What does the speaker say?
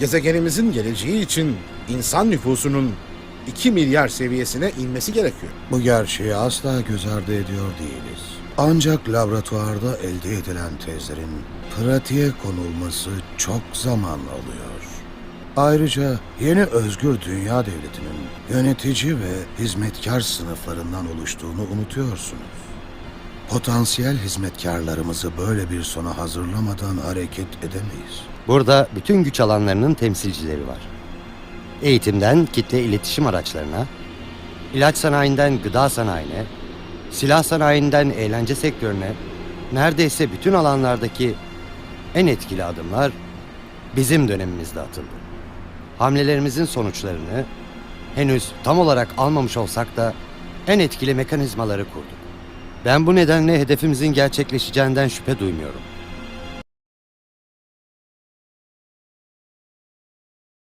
Gezegenimizin geleceği için insan nüfusunun 2 milyar seviyesine inmesi gerekiyor. Bu gerçeği asla göz ardı ediyor değiliz. Ancak laboratuvarda elde edilen tezlerin pratiğe konulması çok zaman alıyor. Ayrıca yeni özgür dünya devletinin yönetici ve hizmetkar sınıflarından oluştuğunu unutuyorsunuz. Potansiyel hizmetkarlarımızı böyle bir sona hazırlamadan hareket edemeyiz. Burada bütün güç alanlarının temsilcileri var. Eğitimden kitle iletişim araçlarına, ilaç sanayinden gıda sanayine, silah sanayinden eğlence sektörüne, neredeyse bütün alanlardaki en etkili adımlar bizim dönemimizde atıldı. Hamlelerimizin sonuçlarını henüz tam olarak almamış olsak da en etkili mekanizmaları kurduk. Ben bu nedenle hedefimizin gerçekleşeceğinden şüphe duymuyorum.